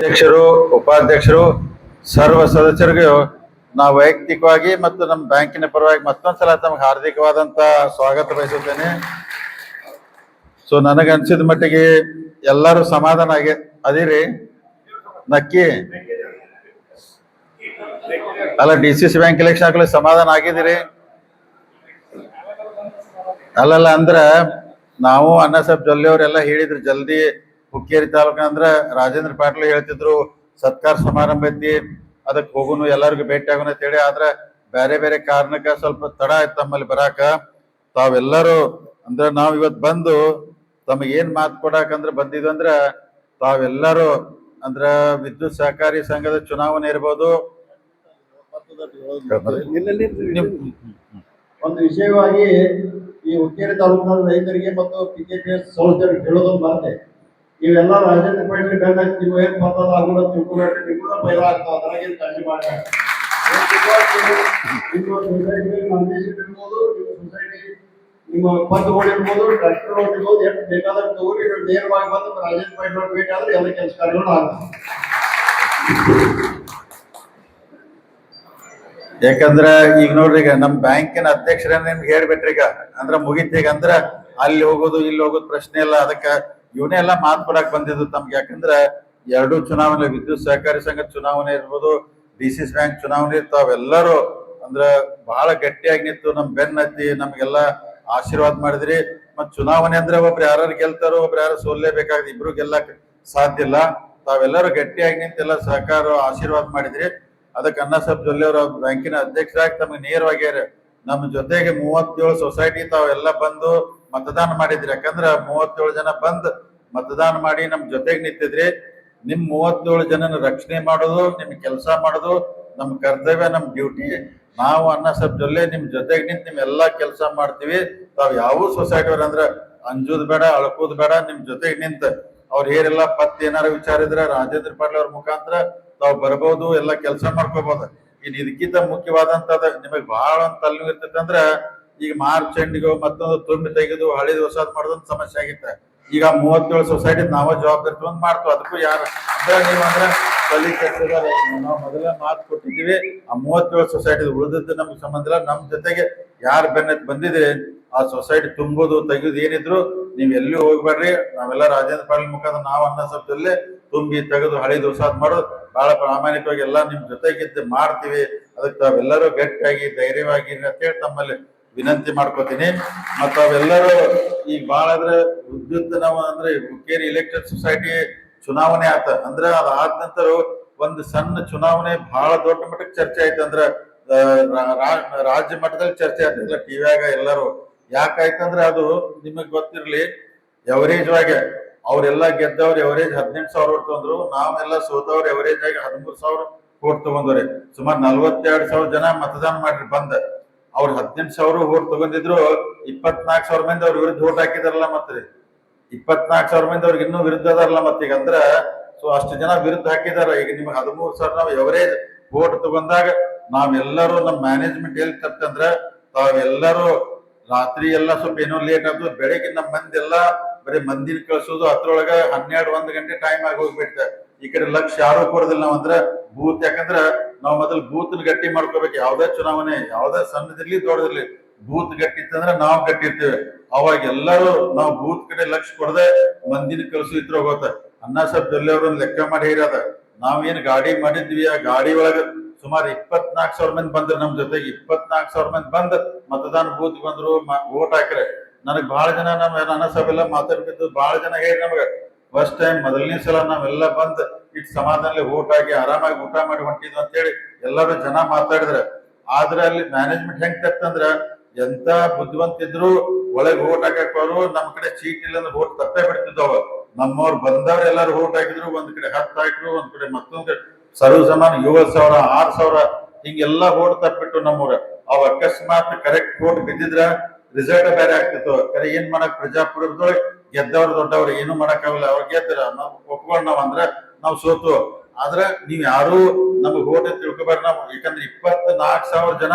ಅಧ್ಯಕ್ಷರು, ಉಪಾಧ್ಯಕ್ಷರು, ಸರ್ವ ಸದಸ್ಯರಿಗೂ ನಾವು ವೈಯಕ್ತಿಕವಾಗಿ ಮತ್ತು ನಮ್ಮ ಬ್ಯಾಂಕಿನ ಪರವಾಗಿ ಮತ್ತೊಂದ್ಸಲ ತಮಗೆ ಹಾರ್ದಿಕವಾದಂತ ಸ್ವಾಗತ ಬಯಸುತ್ತೇನೆ. ಸೊ ನನಗನ್ಸಿದ ಮಟ್ಟಿಗೆ ಎಲ್ಲರೂ ಸಮಾಧಾನ ಆಗಿ ಅದಿರಿ. ನಕ್ಕಿ. ಅಲ್ಲ D C C bank election ಆಗಲಿ ಸಮಾಧಾನ ಆಗಿದ್ದೀರಿ. ಅಲ್ಲಲ್ಲ, ಅಂದ್ರ ನಾವು ಅಣ್ಣ ಸಾಹೇಬ್ ಜೊಲ್ಲೆ ಅವರೆಲ್ಲ ಹೇಳಿದ್ರು, ಜಲ್ದಿ ಹುಕ್ಕೇರಿ ತಾಲೂಕ ಅಂದ್ರ ರಾಜೇಂದ್ರ ಪಾಟೀಲ್ ಹೇಳ್ತಿದ್ರು, ಸತ್ಕಾರ ಸಮಾರಂಭ ಐತಿ, ಅದಕ್ಕೆ ಹೋಗುನು ಎಲ್ಲರಿಗೂ ಭೇಟಿ ಅಂತ ಹೇಳಿ ಆದ್ರ ಬೇರೆ ಬೇರೆ ಕಾರಣಕ್ಕ ಸ್ವಲ್ಪ ತಡ ಆಯ್ತು ತಮ್ಮಲ್ಲಿ ಬರಾಕ. ತಾವೆಲ್ಲರೂ ಅಂದ್ರ ನಾವ್ ಇವತ್ ಬಂದು ತಮಗೆ ಏನ್ ಮಾತು ಕೊಡಾಕಂದ್ರ ಬಂದಿದ್ದು ಅಂದ್ರೆ ತಾವೆಲ್ಲರೂ ಅಂದ್ರ ವಿದ್ಯುತ್ ಸಹಕಾರಿ ಸಂಘದ ಚುನಾವಣೆ ಇರ್ಬೋದು. ಒಂದು ವಿಷಯವಾಗಿ ಈ ಹುಕ್ಕೇರಿ ತಾಲೂಕಿನ ರೈತರಿಗೆ ಮತ್ತು ಪಿಕೆಟಿಎಸ್ ಸಂಸ್ಥೆ ಹೇಳೋದೊಂದು ಮಾತೆ. ಇವೆಲ್ಲ ರಾಜೇಂದ್ರ ಪಾಟೀಲ್ ಗಂಡ ನೀವು ಏನ್ ಬರ್ತದ ಅದನ್ನ ತಿಳ್ಕೊಬೇಡ್ರಿ ನೀವು ಕೂಡ ಪೈಲ ಆಗ್ತಾವ ಅದ್ರಾಗ ಏನ್ ಕಾಳಜಿ ಮಾಡಿ ನಿಮ್ಮ ಇರ್ಬೋದು, ನಿಮ್ಮ ಸೊಸೈಟಿ ನಿಮ್ಮ ಇರ್ಬೋದು ಇರ್ಬೋದು, ಎಷ್ಟು ಬೇಕಾದ್ರೆ ತಗೋರಿ ನೇರವಾಗಿ ಬಂದು ರಾಜೇಂದ್ರ ಪಾಟೀಲ್ ಭೇಟಿ ಆದ್ರೆ ಎಲ್ಲ ಕೆಲಸ ಕಾರ್ಯಗಳು ಯಾಕಂದ್ರ ಈಗ ನೋಡ್ರಿ, ಈಗ ನಮ್ ಬ್ಯಾಂಕಿನ ಅಧ್ಯಕ್ಷರ ನಿಮ್ಗೆ ಹೇಳ್ಬಿಟ್ರಿ ಈಗ. ಅಂದ್ರೆ ಮುಗಿತೀಗ ಅಂದ್ರ ಅಲ್ಲಿ ಹೋಗೋದು, ಇಲ್ಲಿ ಹೋಗೋದು ಪ್ರಶ್ನೆ ಇಲ್ಲ. ಅದಕ್ಕ ಇವನೇ ಎಲ್ಲ ಮಾತು ಕೊಡಕ್ ಬಂದಿದ್ದು ತಮ್ಗೆ. ಯಾಕಂದ್ರೆ ಎರಡು ಚುನಾವಣೆ ವಿದ್ಯುತ್ ಸಹಕಾರಿ ಸಂಘ ಚುನಾವಣೆ ಇರ್ಬೋದು, ಡಿ ಸಿ ಬ್ಯಾಂಕ್ ಚುನಾವಣೆ ಇರ್ತಾವೆಲ್ಲರೂ ಅಂದ್ರೆ ಬಹಳ ಗಟ್ಟಿಯಾಗಿ ನಿಂತು ನಮ್ ಬೆನ್ನತ್ತಿ ನಮ್ಗೆಲ್ಲ ಆಶೀರ್ವಾದ ಮಾಡಿದ್ರಿ. ಮತ್ ಚುನಾವಣೆ ಅಂದ್ರೆ ಒಬ್ರು ಯಾರು ಗೆಲ್ತಾರೋ, ಒಬ್ರು ಯಾರು ಸೋಲ್ಲೇಬೇಕಾಗಿದೆ ಇಬ್ರು ಗೆಲ್ಲಕ್ ಸಾಧ್ಯ ಇಲ್ಲ. ತಾವೆಲ್ಲರೂ ಗಟ್ಟಿಯಾಗಿ ನಿಂತೆಲ್ಲ ಸಹಕಾರ, ಆಶೀರ್ವಾದ ಮಾಡಿದ್ರಿ. ಅದಕ್ಕೆ ಅನ್ನ ಸಾಹೇಬ್ ಜೊಲ್ಲೆ ಅವರ ಬ್ಯಾಂಕಿನ ಅಧ್ಯಕ್ಷರಾಗಿ ತಮಗೆ ನೇರವಾಗಿ ನಮ್ಮ ಜೊತೆಗೆ ಮೂವತ್ತೇಳು ಸೊಸೈಟಿ ತಾವೆಲ್ಲ ಬಂದು ಮತದಾನ ಮಾಡಿದ್ರಿ. ಯಾಕಂದ್ರ ಮೂವತ್ತೇಳು ಜನ ಬಂದ್ ಮತದಾನ ಮಾಡಿ ನಮ್ ಜೊತೆಗೆ ನಿಂತಿದ್ರಿ. ನಿಮ್ ಮೂವತ್ತೇಳು ಜನನ ರಕ್ಷಣೆ ಮಾಡೋದು, ನಿಮ್ ಕೆಲಸ ಮಾಡೋದು, ನಮ್ ಕರ್ತವ್ಯ, ನಮ್ ಡ್ಯೂಟಿ. ನಾವು ಅನ್ನ ಸಾಹೇಬ್ ಜೊಲ್ಲೆ ನಿಮ್ ಜೊತೆಗೆ ನಿಂತು ನಿಮ್ ಎಲ್ಲಾ ಕೆಲಸ ಮಾಡ್ತೀವಿ. ತಾವ್ ಯಾವ ಸೊಸೈಟಿ ಅವ್ರ ಅಂದ್ರ ಅಂಜುದ್ ಬೇಡ, ಅಳ್ಕೋದ್ ಬೇಡ, ನಿಮ್ ಜೊತೆಗೆ ನಿಂತ. ಅವ್ರ ಏನೆಲ್ಲ ಪತ್ ಏನಾರ ವಿಚಾರ ಇದ್ರ ರಾಜೇಂದ್ರ ಪಾಟೀಲ್ ಅವ್ರ ಮುಖಾಂತರ ತಾವ್ ಬರ್ಬೋದು, ಎಲ್ಲ ಕೆಲಸ ಮಾಡ್ಕೋಬಹುದು ಇನ್ ಇದಕ್ಕಿಂತ ಮುಖ್ಯವಾದಂತದ ನಿಮಗ್ ಬಹಳ ಒಂದ್ ಇರ್ತೈತಂದ್ರ ಈಗ ಮಾರ್ಚ್ ಎಂಡ್ಗೋ ಮತ್ತೊಂದು ತುಂಬಿ ತೆಗೆದು ಹಳೆ ಹೊಸಾದ್ ಮಾಡೋದೊಂದು ಸಮಸ್ಯೆ ಆಗಿತ್ತ. ಈಗ ಮೂವತ್ತೇಳು ಸೊಸೈಟಿ ನಾವೇ ಜವಾಬ್ದಾರಿ ತಗೊಂಡ್ ಮಾಡ್ತೀವಿ. ಅದಕ್ಕೂ ಯಾರು ಅಂದ್ರೆ ನೀವು ಅಂದ್ರೆ ಕೆಟ್ಟದಾರ ನಾವು ಮೊದಲ ಮಾತು ಕೊಟ್ಟಿದ್ದೀವಿ. ಆ ಮೂವತ್ತೇಳು ಸೊಸೈಟಿ ಉಳಿದದ್ದು ನಮ್ಗೆ ಸಂಬಂಧ ಇಲ್ಲ. ನಮ್ಮ ಜೊತೆಗೆ ಯಾರು ಬೆನ್ನತ್ ಬಂದಿದೆ ಆ ಸೊಸೈಟಿ ತುಂಬೋದು, ತೆಗೆದು ಏನಿದ್ರು ನೀವು ಎಲ್ಲಿ ಹೋಗ್ಬೇಡ್ರಿ? ನಾವೆಲ್ಲ ರಾಜೇಂದ್ರ ಪಾಟೀಲ್ ಮುಖಾಂತರ ನಾವು ಅನ್ನ ಸಬ್ಜಲ್ಲೇ ತುಂಬಿ ತೆಗೆದು ಹಳೆ ಹೊಸಾದ್ ಮಾಡೋದು ಬಹಳ ಪ್ರಾಮಾಣಿಕವಾಗಿ ಎಲ್ಲ ನಿಮ್ ಜೊತೆಗಿದ್ದು ಮಾಡ್ತೀವಿ. ಅದಕ್ಕೆ ತಾವೆಲ್ಲರೂ ಗಟ್ಟಿಯಾಗಿ, ಧೈರ್ಯವಾಗಿ ಅಂತೇಳಿ ತಮ್ಮಲ್ಲಿ ವಿನಂತಿ ಮಾಡ್ಕೋತೀನಿ. ಮತ್ತ ಅವೆಲ್ಲರೂ ಈಗ ಭಾಳ ಅಂದ್ರೆ ವಿದ್ಯುತ್ ನಾವು ಅಂದ್ರೆ ಹುಕ್ಕೇರಿ ಎಲೆಕ್ಟ್ರಿಕ್ ಸೊಸೈಟಿ ಚುನಾವಣೆ ಆತ. ಅಂದ್ರೆ ಅದಾದ ನಂತರ ಒಂದು ಸಣ್ಣ ಚುನಾವಣೆ ಬಹಳ ದೊಡ್ಡ ಮಟ್ಟಕ್ಕೆ ಚರ್ಚೆ ಆಯ್ತು ಅಂದ್ರ ರಾಜ್ಯ ಮಟ್ಟದಲ್ಲಿ ಚರ್ಚೆ ಆಗ್ತಿಲ್ಲ ಟಿವಿಯಾಗ ಎಲ್ಲರೂ. ಯಾಕಾಯ್ತಂದ್ರೆ ಅದು ನಿಮಗ್ ಗೊತ್ತಿರ್ಲಿ ಎವರೇಜ್ ಆಗಿ ಅವ್ರೆಲ್ಲ ಗೆದ್ದವ್ರು ಎವರೇಜ್ ಹದಿನೆಂಟು ಸಾವಿರ ಓಟ್ ತಗೊಂಡ್ರು. ನಾವೆಲ್ಲ ಸೋತವ್ರು ಎವರೇಜ್ ಆಗಿ ಹದಿಮೂರು ಸಾವಿರ ಓಟ್ ತಗೊಂಡ್ರಿ ಸುಮಾರು ನಲ್ವತ್ತೆರಡು ಸಾವಿರ ಜನ ಮತದಾನ ಮಾಡ್ರಿ ಬಂದ. ಅವ್ರು ಹದಿನೆಂಟು ಸಾವಿರ ಓಟ್ ತಗೊಂಡಿದ್ರು ಇಪ್ಪತ್ನಾಲ್ಕು ಸಾವಿರ ಮಂದಿ ಅವ್ರ ವಿರುದ್ಧ ಓಟ್ ಹಾಕಿದಾರಲ್ಲ ಮತ್ತೆ. ಇಪ್ಪತ್ನಾಲ್ಕು ಸಾವಿರ ಮಂದಿ ಅವ್ರಿಗೆ ಇನ್ನೂ ವಿರುದ್ಧ ಅದಾರಲ್ಲ ಮತ್ತೀಗ ಅಂದ್ರ ಸೊ ಅಷ್ಟು ಜನ ವಿರುದ್ಧ ಹಾಕಿದಾರ. ಈಗ ನಿಮ್ಗೆ ಹದಿಮೂರು ಸಾವಿರ ನಾವು ಎವರೇಜ್ ಓಟ್ ತಗೊಂಡಾಗ ನಾವೆಲ್ಲರೂ ನಮ್ಮ ಮ್ಯಾನೇಜ್ಮೆಂಟ್ ಎಲ್ಲಿ ತಪ್ಪಂದ್ರ ತಾವೆಲ್ಲರೂ ರಾತ್ರಿ ಎಲ್ಲ ಸ್ವಲ್ಪ ಏನೋ ಲೇಟ್ ಆಗ್ತದೆ ಬೆಳಿಗ್ಗೆ ನಮ್ಮ ಮಂದಿ ಎಲ್ಲ ಬರೀ ಮಂದಿನ ಕಳ್ಸೋದು ಅದ್ರೊಳಗ ಹನ್ನೆರಡು, ಒಂದ್ ಗಂಟೆ ಟೈಮ್ ಆಗಿ ಹೋಗ್ಬಿಡ್ತ. ಈ ಕಡೆ ಲಕ್ಷ ಯಾರು ಕೊಡೋದಿಲ್ಲ ಅಂದ್ರ ಬೂತ್ ಯಾಕಂದ್ರ ನಾವ್ ಮೊದಲು ಬೂತ್ ಗಟ್ಟಿ ಮಾಡ್ಕೋಬೇಕು. ಯಾವ್ದೇ ಚುನಾವಣೆ, ಯಾವ್ದೇ ಸಣ್ಣದಿರ್ಲಿ ದೊಡ್ಡದಿರ್ಲಿ, ಬೂತ್ ಗಟ್ಟಿ ಇತ್ತಂದ್ರೆ ನಾವ್ ಗಟ್ಟಿ ಇರ್ತೇವೆ. ಅವಾಗ ಎಲ್ಲರೂ ನಾವು ಬೂತ್ ಕಡೆ ಲಕ್ಷ ಕೊಡದೆ ಮಂದಿನ ಕೆಲಸ ಇದ್ರ ಹೋಗುತ್ತೆ. ಅನ್ನ ಸಾಹೇಬ್ ಜೊಲ್ಲೆ ಅವ್ರನ್ನ ಲೆಕ್ಕ ಮಾಡಿ ಹೇರಾದ ನಾವೇನ್ ಗಾಡಿ ಮಾಡಿದ್ವಿ, ಆ ಗಾಡಿ ಒಳಗ ಸುಮಾರು ಇಪ್ಪತ್ನಾಲ್ಕು ಸಾವಿರ ಮಂದಿ ಬಂದ್ರು ನಮ್ ಜೊತೆಗೆ. ಇಪ್ಪತ್ನಾಲ್ಕು ಸಾವಿರ ಮಂದಿ ಬಂದ್ ಮತದಾನ ಬೂತ್ ಬಂದ್ರು ಓಟ್ ಹಾಕ್ರೆ. ನನಗ್ ಬಹಳ ಜನ ನಮ್ಮ ಅನ್ನ ಸಾಹೇಬ್ ಎಲ್ಲ ಮಾತಾಡ್ಬಿದ್ದು ಬಹಳ ಜನ ಹೇಳಿ ನಮಗ. ಫಸ್ಟ್ ಟೈಮ್ ಮೊದಲನೇ ಸಲ ನಾವೆಲ್ಲ ಬಂದ್ ಇಟ್ ಸಮಾಧಾನಲ್ಲಿ ಓಟ್ ಆಗಿ ಆರಾಮಾಗಿ ಊಟ ಮಾಡಿ ಹೊಂಟಿದ್ವಿ ಅಂತ ಹೇಳಿ ಎಲ್ಲರೂ ಜನ ಮಾತಾಡಿದ್ರೆ. ಆದ್ರೆ ಅಲ್ಲಿ ಮ್ಯಾನೇಜ್ಮೆಂಟ್ ಹೆಂಗ್ ತಪ್ಪಂದ್ರ ಎಂತ ಬುದ್ಧಿವಂತ ಇದ್ರು ಒಳಗ್ ಓಟ್ ಹಾಕೋರು ನಮ್ ಕಡೆ ಚೀಟ್ ಇಲ್ಲ ಅಂದ್ರೆ ಓಟ್ ತಪ್ಪೇ ಬಿಡ್ತಿದ್ದವ ನಮ್ಮವ್ರು ಬಂದವ್ರು ಎಲ್ಲಾರು ಓಟ್ ಹಾಕಿದ್ರು, ಒಂದ್ ಕಡೆ ಹತ್ತು ಹಾಕಿದ್ರು, ಒಂದ್ ಕಡೆ ಮತ್ತೊಂದ್ ಕಡೆ. ಸರ್ವ ಸಮಾನ ಏಳು ಸಾವಿರ, ಆರು ಸಾವಿರ, ಹಿಂಗೆಲ್ಲಾ ಓಟ್ ತಪ್ಪಿಟ್ಟು ನಮ್ಮೂರ ಅವ್ ಅಕಸ್ಮಾತ್ ಕರೆಕ್ಟ್ ಓಟ್ ಬಿದ್ದಿದ್ರ ರಿಸಲ್ಟ್ ಬೇರೆ ಆಗ್ತಿತ್ತು. ಕರೆ ಏನ್ ಮಾಡಕ್ ಪ್ರಜಾಪ್ರಭುತ್ವದೊಳಗೆ ಗೆದ್ದವ್ರು ದೊಡ್ಡವ್ರು ಏನು ಮಾಡಕ್ಕಾಗಲ್ಲ. ಅವ್ರು ಗೆದ್ದರು ನಾವ್ ಒಪ್ಕೊಂಡು ನಾವು ಅಂದ್ರೆ ನಾವು ಸೋತು. ಆದ್ರೆ ನೀವ್ ಯಾರು ನಮ್ಗೆ ಓಟ್ ತಿಳ್ಕೊಬಾರ್ದು ನಾವು ಯಾಕಂದ್ರೆ ಇಪ್ಪತ್ ನಾಲ್ಕ್ ಸಾವಿರ ಜನ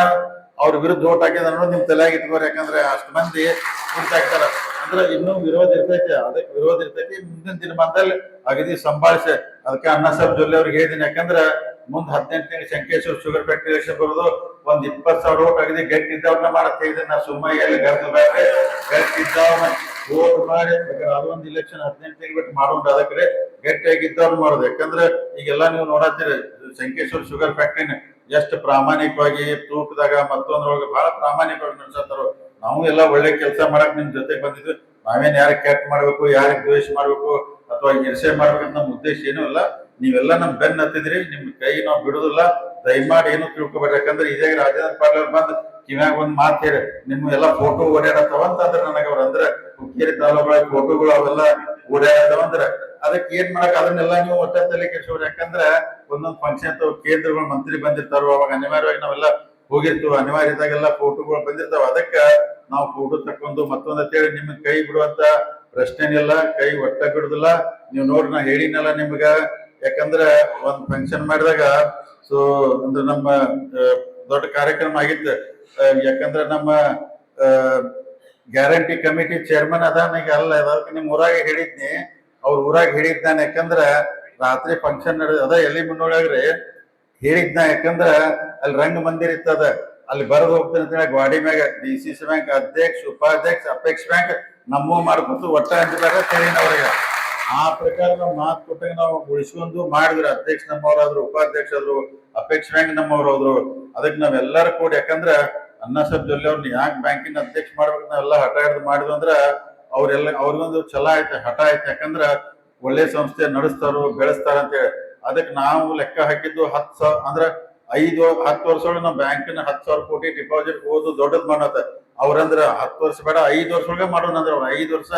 ಅವ್ರ ವಿರುದ್ಧ ಓಟ್ ಹಾಕಿದ ಅನ್ನೋದು ನಿಮ್ ತಲೆಯಾಗ ಇಟ್ಕೋರಿ. ಯಾಕಂದ್ರೆ ಅಷ್ಟು ಮಂದಿ ಗುರ್ತಾಗ್ತಾರ ಅಂದ್ರ ಇನ್ನೂ ವಿರೋಧ ಇರ್ತೈತಿ. ಅದಕ್ಕೆ ವಿರೋಧ ಇರ್ತೈತಿ. ಮುಂದಿನ ದಿನಮಾನದಲ್ಲಿ ಅಗದಿ ಸಂಭಾಳಿಸಿ ಅದಕ್ಕೆ ಅಣ್ಣ ಸಾಹೇಬ್ ಜೊಲ್ಲೆ ಅವ್ರಿಗೆ ಹೇಳಿದೀನಿ ಯಾಕಂದ್ರೆ ಮುಂದ್ ಹದಿನೆಂಟು ತಿಂಗಳು ಶಂಕೇಶ್ವರ ಶುಗರ್ ಫ್ಯಾಕ್ಟ್ರಿ ಎಲೆಕ್ಷನ್ ಬರೋದು ಒಂದ್ ಇಪ್ಪತ್ ಸಾವಿರ ಓಟ್ ಅಗದಿ ಗಟ್ಟಿ ಇದ್ದವ್ರನ್ನ ಮಾಡಕ್ ಹೇಳಿದ್ರೆ ನಾ ಸುಮ್ಮ ಎಲ್ಲಿ ಗರ್ದು ಬೇಡ್ರಿ ಗಟ್ಟಿ ಓಟ್ ಮಾಡಿ ಅದೊಂದು ಇಲೆಕ್ಷನ್ ಹದಿನೆಂಟು ತಿಂಗಳು ಬಿಟ್ಟು ಮಾಡೋಣ ಅದಕ್ಕೆ ಗಟ್ಟಿಯಾಗಿದ್ದವ್ರು ಮಾಡೋದು. ಯಾಕಂದ್ರೆ ಈಗೆಲ್ಲ ನೀವು ನೋಡತ್ತೀರಿ, ಸಂಕೇಶ್ವರ ಶುಗರ್ ಫ್ಯಾಕ್ಟ್ರಿನ ಎಷ್ಟು ಪ್ರಾಮಾಣಿಕವಾಗಿ ತೂಕದಾಗ ಮತ್ತೊಂದ್ರೊಳಗೆ ಬಹಳ ಪ್ರಾಮಾಣಿಕವಾಗಿ ನಡೆಸತ್ತಾರ, ನಾವು ಎಲ್ಲ ಒಳ್ಳೆ ಕೆಲಸ ಮಾಡಕ್ ನಿಮ್ ಜೊತೆಗೆ ಬಂದಿದ್ವಿ. ನಾವೇನ್ ಯಾರಿಗೆ ಕೆಟ್ಟ ಮಾಡ್ಬೇಕು, ಯಾರಿಗೆ ದ್ವೇಷ ಮಾಡ್ಬೇಕು, ಅಥವಾ ಈರ್ಷೆ ಮಾಡ್ಬೇಕು ನಮ್ಮ ಉದ್ದೇಶ ಏನೂ ಇಲ್ಲ. ನೀವೆಲ್ಲ ನಮ್ ಬೆನ್ನ ಹತ್ತಿದ್ರಿ, ನಿಮ್ ಕೈ ನಾವು ಬಿಡುದಿಲ್ಲ. ದಯಮಾಡಿ ಏನು ತಿಳ್ಕೊಬೇಡ್ರಿ. ಯಾಕಂದ್ರೆ ಇದೇ ರಾಜೇಂದ್ರ ಪಾಟೀಲ್ ಬಂದ್ ಕಿವ್ಯಾಗ ಒಂದ್ ಮಾತು ಹೇಳಿ ನಿಮ್ಮ ಎಲ್ಲಾ ಫೋಟೋ ಓಡಾಡತ್ತವ ಅಂತ ಅಂದ್ರೆ ನನಗೆ ಅವ್ರ ಅಂದ್ರೆ, ಹುಕ್ಕೇರಿ ತಾಲೂಕೊಳ ಫೋಟೋಗಳು ಅವೆಲ್ಲ ಓಡಾಡತ್ತವ ಅಂದ್ರೆ, ಅದಕ್ಕೆ ಏನ್ ಮಾಡಕ್ ಅದನ್ನೆಲ್ಲ ನೀವು ಒಟ್ಟ ತಲೆ ಕೆಡ್ಸೋರು ಯಾಕಂದ್ರೆ, ಒಂದೊಂದ್ ಫಂಕ್ಷನ್ ಅಥವಾ ಕೇಂದ್ರಗಳು ಮಂತ್ರಿ ಬಂದಿರ್ತಾರೋ ಅವಾಗ ಅನಿವಾರ್ಯವಾಗಿ ನಾವೆಲ್ಲ ಹೋಗಿರ್ತೀವಿ. ಅನಿವಾರ್ಯದಾಗೆಲ್ಲ ಫೋಟೋಗಳು ಬಂದಿರ್ತಾವ. ಅದಕ್ಕ ನಾವು ಫೋಟೋ ತಕೊಂಡು ಮತ್ತೊಂದ್ ಅಂತೇಳಿ ನಿಮ್ಗೆ ಕೈ ಬಿಡುವಂತ ಪ್ರಶ್ನೆನಿಲ್ಲ, ಕೈ ಒಟ್ಟ ಬಿಡುದಿಲ್ಲ. ನೀವು ನೋಡ್ರಿ ನಾ ಹೇಳಿನಲ್ಲ ನಿಮ್ಗ. ಯಾಕಂದ್ರ, ಒಂದ್ ಫಂಕ್ಷನ್ ಮಾಡಿದಾಗ, ಸೊ, ಅಂದ್ರೆ ನಮ್ಮ ದೊಡ್ಡ ಕಾರ್ಯಕ್ರಮ ಆಗಿತ್ತು. ಯಾಕಂದ್ರ ನಮ್ಮ ಗ್ಯಾರಂಟಿ ಕಮಿಟಿ ಚೇರ್ಮನ್ ಅದಾನ ಈಗ ಅಲ್ಲ, ಅದಕ್ಕೆ ನಿಮ್ಮ ಊರಾಗ ಹೇಳಿದ್ನಿ. ಅವ್ರ ಊರಾಗ ಹೇಳಿದ್ನ ಯಾಕಂದ್ರ ರಾತ್ರಿ ಫಂಕ್ಷನ್ ನಡೆದ, ಅದ ಎಲ್ಲಿ ಮುನ್ನೋಳಾಗ್ರಿ ಹೇಳಿದ್ನ ಯಾಕಂದ್ರ ಅಲ್ಲಿ ರಂಗ ಮಂದಿರ ಇತ್ತದ. ಅಲ್ಲಿ ಬರದ್ ಹೋಗ್ತಾನೆ ಅಂತ ಗ್ವಾಡಿ ಮ್ಯಾಗ ಡಿ ಸಿ ಸಿ ಬ್ಯಾಂಕ್ ಅಧ್ಯಕ್ಷ, ಉಪಾಧ್ಯಕ್ಷ, ಅಪೇಕ್ಷ ಬ್ಯಾಂಕ್ ನಮ್ಮೂ ಮಾಡ್ಕೊತು ಒಟ್ಟ ಅಂತಿದಾಗ ಹೇಳಿನ ಅವ್ರಿಗೆ. ಆ ಪ್ರಕಾರ ನಾವು ಮಾತು ಕೊಟ್ಟಾಗ ನಾವು ಉಳಿಸ್ಕೊಂಡು ಮಾಡಿದ್ರೆ ಅಧ್ಯಕ್ಷ ನಮ್ಮವರಾದ್ರು ಉಪಾಧ್ಯಕ್ಷ ಆದ್ರು ನಮ್ಮವ್ರು ಹೋದ್ರು ಅದಕ್ಕೆ ನಾವೆಲ್ಲರೂ ಕೂಡಿ, ಯಾಕಂದ್ರ ಅನ್ನ ಸಾಹೇಬ್ ಜೊಲ್ಲೆ ಅವ್ರನ್ನ ಯಾಕೆ ಬ್ಯಾಂಕಿನ ಅಧ್ಯಕ್ಷ ಮಾಡ್ಬೇಕು ನಾವೆಲ್ಲ ಹಠ ಹಿಡಿದು ಮಾಡಿದ್ವು ಅಂದ್ರ ಅವ್ರೆಲ್ಲ, ಅವ್ರಿಗೊಂದು ಛಲ ಐತೆ ಹಠ ಐತೆ ಯಾಕಂದ್ರ ಒಳ್ಳೆ ಸಂಸ್ಥೆ ನಡೆಸ್ತಾರು, ಬೆಳೆಸ್ತಾರ ಅಂತ ಹೇಳಿ. ಅದಕ್ಕೆ ನಾವು ಲೆಕ್ಕ ಹಾಕಿದ್ದು ಹತ್ತು ಸಾವಿರ ಅಂದ್ರ ಐದು, ಹತ್ತು ವರ್ಷ ಒಳಗೆ ನಾವು ಬ್ಯಾಂಕಿನ ಹತ್ತು ಸಾವಿರ ಕೋಟಿ ಡಿಪಾಸಿಟ್ ಹೋದು ದೊಡ್ಡದ್ ಮಾಡತ್ತ ಅವ್ರಂದ್ರ ಹತ್ತು ವರ್ಷ ಬೇಡ, ಐದು ವರ್ಷ ಒಳಗೆ ಮಾಡೋಣ ಅಂದ್ರೆ ಅವ್ರು. ಐದು ವರ್ಷ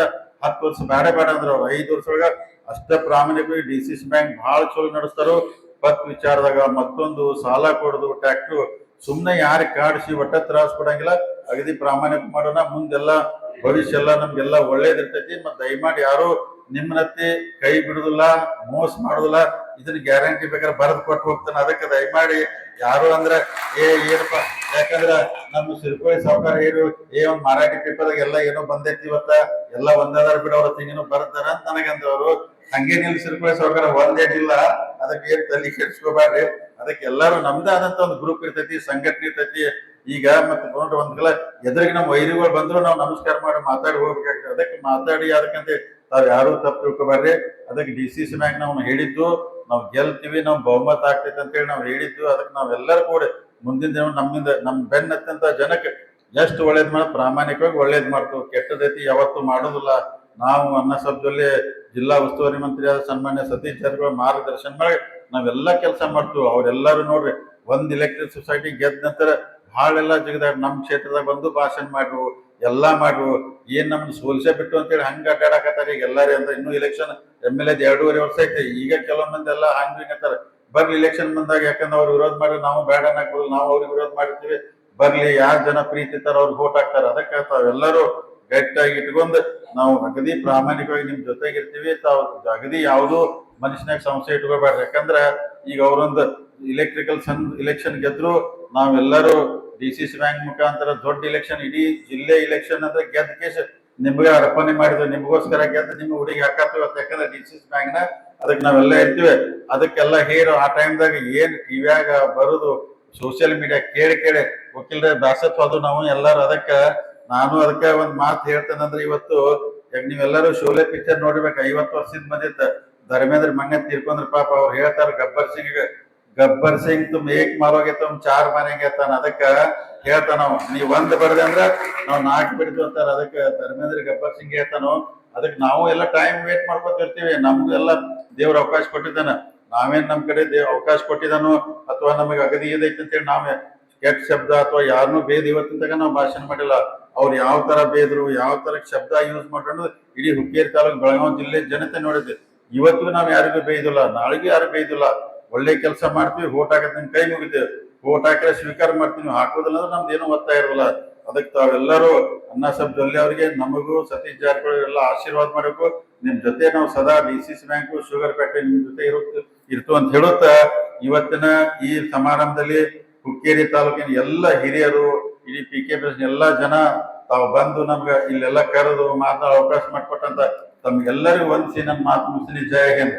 ಹತ್ತು ವರ್ಷ ಬೇಡ ಬೇಡ ಅಂದ್ರೆ. ಅವ್ರು ಐದು ವರ್ಷ ಒಳಗ ಅಷ್ಟ ಪ್ರಾಮಾಣಿಕವಾಗಿ ಡಿ ಸಿ ಸಿ ಬ್ಯಾಂಕ್ ಬಹಳ ಚಲೋ ನಡೆಸ್ತಾರೋ. ಪತ್ ವಿಚಾರದಾಗ ಮತ್ತೊಂದು ಸಾಲ ಕೊಡೋದು ಟ್ಯಾಕ್ಟ್ರು ಸುಮ್ಮನೆ ಯಾರು ಕಾಡಿಸಿ ಒಟ್ಟ ತ್ರಾಸ ಕೊಡಂಗಿಲ್ಲ. ಅಗದಿ ಪ್ರಾಮಾಣಿಕ ಮಾಡೋಣ. ಮುಂದೆಲ್ಲ ಭವಿಷ್ಯ ಎಲ್ಲ ನಮ್ಗೆಲ್ಲ ಒಳ್ಳೇದಿರ್ತೈತಿ. ಮತ್ ದಯಮಾಡಿ ಯಾರು ನಿಮ್ಮನತ್ತಿ ಕೈ ಬಿಡುದಿಲ್ಲ, ಮೋಸ ಮಾಡುದಿಲ್ಲ. ಇದನ್ನ ಗ್ಯಾರಂಟಿ ಬೇಕಾದ್ರೆ ಬರೆದು ಕೊಟ್ಟು ಹೋಗ್ತಾನೆ. ಅದಕ್ಕೆ ದಯಮಾಡಿ ಯಾರು ಅಂದ್ರೆ, ಏ ಏನಪ್ಪ ಯಾಕಂದ್ರ ನಮ್ಮ ಸಿರ್ಕೋಳಿ ಸಾವುಕಾರ ಏನು ಏ ಒಂದ್ ಮರಾಠಿ ಪೇಪರ್ದಾಗ ಎಲ್ಲ ಏನೋ ಬಂದೈತಿ ಇವತ್ತ, ಎಲ್ಲ ಒಂದಾದ್ರ ಬಿಡ ಅವ್ರ ತಿಂಗಿನ ಬರ್ತಾರ ಅಂತ ನನಗಂದವರು. ಹಂಗೇನಿಲ್ಲ ಸಿರ್ಕೋಳಿ ಸಾವುಕಾರ ಇಲ್ಲ ಅದಕ್ಕೆ ಏನ್ ತಲೆ ಕೆಡ್ಸ್ಕೋಬಾರ್ರಿ ಅದಕ್ಕೆ ಎಲ್ಲಾರು ನಮ್ದೇ ಆದಂತ ಒಂದು ಗ್ರೂಪ್ ಇರ್ತೈತಿ, ಸಂಘಟನೆ ಇರ್ತೈತಿ. ಈಗ ಮತ್ತೆ ನೋಡ್ರಿ ಒಂದ್ಗಲ ಎದುರಿಗೆ ನಮ್ಮ ವೈರಿಗಳು ಬಂದ್ರು ನಾವು ನಮಸ್ಕಾರ ಮಾಡಿ ಮಾತಾಡಿ ಹೋಗ್ಬೇಕಾಗ್ತದೆ. ಅದಕ್ಕೆ ಮಾತಾಡಿ ಅದಕ್ಕಂತೆ ತಾವ್ ಯಾರು ತಪ್ಪು ತಿಳ್ಕೊಬಾರ್ರಿ ಅದಕ್ಕೆ ಡಿ ಸಿ ಸಿ ಬ್ಯಾಂಕ್ ನಾವು ಹೇಳಿದ್ದು, ನಾವು ಗೆಲ್ತೀವಿ, ನಾವು ಬಹುಮತ ಆಗ್ತೈತೆ ಅಂತ ಹೇಳಿ ನಾವು ಹೇಳಿದ್ದು, ಅದಕ್ಕೆ ನಾವೆಲ್ಲರೂ ಕೂಡ ಮುಂದಿನ ದಿನ ನಮ್ಮಿಂದ ನಮ್ಮ ಬೆನ್ನತ್ತಂತ ಜನಕ್ಕೆ ಎಷ್ಟು ಒಳ್ಳೇದು ಮಾಡ, ಪ್ರಾಮಾಣಿಕವಾಗಿ ಒಳ್ಳೇದು ಮಾಡ್ತು ಕೆಟ್ಟದೈತಿ ಯಾವತ್ತೂ ಮಾಡೋದಿಲ್ಲ. ನಾವು ಅನ್ನ ಸಬ್ಜಲ್ಲಿ ಜಿಲ್ಲಾ ಉಸ್ತುವಾರಿ ಮಂತ್ರಿ ಆದ ಸನ್ಮಾನ್ಯ ಸತೀಶ್ ಜಾರಕಿಹೊಳಿ ಮಾರ್ಗದರ್ಶನ ಮಾಡಿ ನಾವೆಲ್ಲ ಕೆಲಸ ಮಾಡ್ತೀವಿ. ಅವರೆಲ್ಲರೂ ನೋಡ್ರಿ, ಒಂದು ಎಲೆಕ್ಟ್ರಿಕ್ ಸೊಸೈಟಿ ಗೆದ್ದ ನಂತರ ಭಾಳೆಲ್ಲ ಜಗದಾಗ ನಮ್ಮ ಕ್ಷೇತ್ರದಾಗ ಬಂದು ಭಾಷಣ ಮಾಡ್ರು, ಎಲ್ಲ ಮಾಡ್ರು. ಏನು ನಮ್ಮ ಸೋಲ್ಸೆ ಬಿಟ್ಟು ಅಂತೇಳಿ ಹಂಗ ಅಡ್ಡಾಡಕತ್ತಾರ ಈಗ ಎಲ್ಲಾರಿ. ಅಂದ್ರೆ ಇನ್ನೂ ಎಲೆಕ್ಷನ್ ಎಂ ಎಲ್ ಎದ್ ಎರಡೂವರೆ ವರ್ಷ ಐತೆ. ಈಗ ಕೆಲವೊಂದ್ ಎಲ್ಲ ಹಿಂಗ ಅಂತಾರ. ಬರ್ಲಿ ಇಲೆಕ್ಷನ್ ಬಂದಾಗ ಯಾಕಂದ್ರೆ ಅವ್ರು ವಿರೋಧ ಮಾಡಿದ್ರೆ ನಾವು ಬೇಡ ನಾವು ಅವ್ರಿಗೆ ವಿರೋಧ ಮಾಡಿರ್ತೀವಿ. ಬರ್ಲಿ ಯಾರು ಜನ ಪ್ರೀತಿ ತರ ಅವ್ರಿಗೆ ವೋಟ್ ಹಾಕ್ತಾರೆ. ಅದಕ್ಕೆ ತಾವೆಲ್ಲರೂ ಗಟ್ಟಿಯಾಗಿ ಇಟ್ಕೊಂಡು ನಾವು ಅಗದಿ ಪ್ರಾಮಾಣಿಕವಾಗಿ ನಿಮ್ ಜೊತೆಗಿರ್ತೀವಿ. ತಾವು ಅಗದಿ ಯಾವ್ದು ಮನುಷ್ಯನಾಗ ಸಂಶಯ ಇಟ್ಕೋಬೇಡ್ರಿ ಯಾಕಂದ್ರೆ ಈಗ ಅವರೊಂದು ಇಲೆಕ್ಟ್ರಿಕಲ್ ಸನ್ ಇಲೆಕ್ಷನ್ ಗೆದ್ರು ನಾವೆಲ್ಲರೂ ಡಿ ಸಿ ಸಿ ಬ್ಯಾಂಕ್ ಮುಖಾಂತರ ದೊಡ್ಡ ಇಲೆಕ್ಷನ್ ಇಡೀ ಜಿಲ್ಲೆ ಇಲೆಕ್ಷನ್ ಅಂದ್ರೆ ಗೆದ್ದ ಕೇಸ್ ನಿಮ್ಗೆ ಅರ್ಪಣೆ ಮಾಡಿದ್ವಿ ನಿಮಗೋಸ್ಕರ ಗೆದ್ದು ನಿಮ್ಮ ಹುಡುಗಿ ಹಾಕತ್ತೀವಿ ಅಂತ ಯಾಕಂದ್ರೆ ಡಿ ಸಿ ಸಿ ಬ್ಯಾಂಕ್ನ ಅದಕ್ಕೆ ನಾವೆಲ್ಲ ಇರ್ತೀವಿ. ಅದಕ್ಕೆಲ್ಲ ಹೇರು ಆ ಟೈಮ್ದಾಗ ಏನು ಟಿವ್ಯಾಗ ಬರುದು ಸೋಷಿಯಲ್ ಮೀಡಿಯಾ ಕೇಳಿ ಕೇಳಿ, ವಕೀಲರ ದಾಸತ್ವ ಅದು ನಾವು ಎಲ್ಲರೂ. ಅದಕ್ಕೆ ನಾನು ಅದಕ್ಕೆ ಒಂದು ಮಾತು ಹೇಳ್ತೇನೆ ಅಂದ್ರೆ ಇವತ್ತು ನೀವೆಲ್ಲರೂ ಶೋಲೆ ಪಿಕ್ಚರ್ ನೋಡ್ಬೇಕು, ಐವತ್ತು ವರ್ಷದ ಬಂದಿತ್ತು ಧರ್ಮೇಂದ್ರ ಮೊನ್ನೆ ತೀರ್ಕೊಂಡ್ರೆ ಪಾಪ, ಅವ್ರು ಹೇಳ್ತಾರೆ ಗಬ್ಬರ್ ಸಿಂಗ್ ಗಬ್ಬರ್ ಸಿಂಗ್ ತುಮ್ ಏಕ್ ಮಾರೋಗೆ ತುಮ್ ಚಾರ್ ಮನೆಗೆ ತಾನ ಅದಕ್ಕ ಹೇಳ್ತಾನ ಅವ ನೀವ್ ಒಂದ್ ಬರ್ದೆ ಅಂದ್ರ ನಾವ್ ನಾಲ್ಕು ಬಿಡ್ತು ಅಂತಾರ ಅದಕ್ಕ ಧರ್ಮೇಂದ್ರ ಗಬ್ಬರ್ ಸಿಂಗ್ ಹೇಳ್ತಾನೋ ಅದಕ್ ನಾವು ಎಲ್ಲ ಟೈಮ್ ವೇಟ್ ಮಾಡ್ಕೊತ ಇರ್ತೀವಿ. ನಮ್ಗೂ ಎಲ್ಲ ದೇವ್ರ ಅವಕಾಶ ಕೊಟ್ಟಿದ್ದಾನ. ನಾವೇನ್ ನಮ್ ಕಡೆ ದೇವ್ ಅವಕಾಶ ಕೊಟ್ಟಿದಾನೋ ಅಥವಾ ನಮಗೆ ಅಗದಿ ಇದೈತೆ ಅಂತೇಳಿ ನಾವೇ ಕೆಟ್ಟ ಶಬ್ದ ಅಥವಾ ಯಾರನ್ನೂ ಬೇದ್ ಇವತ್ತಿನ ನಾವು ಭಾಷಣ ಮಾಡಿಲ್ಲ. ಅವ್ರು ಯಾವ ತರ ಬೇದ್ರು ಯಾವ ತರ ಶಬ್ದ ಯೂಸ್ ಅನ್ನೋದು ಇಡೀ ಹುಕ್ಕೇರಿ ತಾಲೂಕು ಬೆಳಗಾವಿ ಜಿಲ್ಲೆ ಜನತೆ ನೋಡಿದ್ವಿ ಇವತ್ತು ನಾವು ಯಾರಿಗೂ ಬೇಯ್ದಿಲ್ಲ ನಾಳೆಗೂ ಯಾರು ಬೇಯ್ದಿಲ್ಲ ಒಳ್ಳೆ ಕೆಲಸ ಮಾಡ್ತೀವಿ ಓಟ್ ಹಾಕದ್ ನಿಮ್ ಕೈ ಮುಗಿತೇವೆ ಓಟ್ ಹಾಕಿದ್ರೆ ಸ್ವೀಕಾರ ಮಾಡ್ತೀವಿ ಹಾಕೋದಿಲ್ಲ ಅಂದ್ರೆ ನಮ್ದು ಏನೂ ಒತ್ತಾಯ ಇರಲ್ಲ. ಅದಕ್ಕೆ ತಾವೆಲ್ಲರೂ ಅನ್ನ ಸಾಹೇಬ್ ಜೊಲ್ಲೆ ಅವರಿಗೆ, ನಮಗೂ ಸತೀಶ್ ಜಾರಕಿಹೊಳಿ ಎಲ್ಲ ಆಶೀರ್ವಾದ ಮಾಡಬೇಕು. ನಿಮ್ ಜೊತೆ ನಾವು ಸದಾ D C C bank, sugar factory ನಿಮ್ ಜೊತೆ ಇರುತ್ತೆ ಇರ್ತು ಅಂತ ಹೇಳುತ್ತಾ ಇವತ್ತಿನ ಈ ಸಮಾರಂಭದಲ್ಲಿ ಹುಕ್ಕೇರಿ ತಾಲೂಕಿನ ಎಲ್ಲ ಹಿರಿಯರು, ಇಡೀ ಪಿ ಕೆ ಪಿ ಎಲ್ಲ ಜನ ತಾವು ಬಂದು ನಮ್ಗೆ ಇಲ್ಲೆಲ್ಲ ಕರೆದು ಮಾತಾಡೋ ಅವಕಾಶ ಮಾಡಿಕೊಟ್ಟಂತ ತಮ್ಗೆಲ್ಲರಿಗೂ ಒಂದ್ಸಿ ನನ್ನ ಮಾತು ಮುಗಿಸಿ ಜಯ ಹಿಂದ್.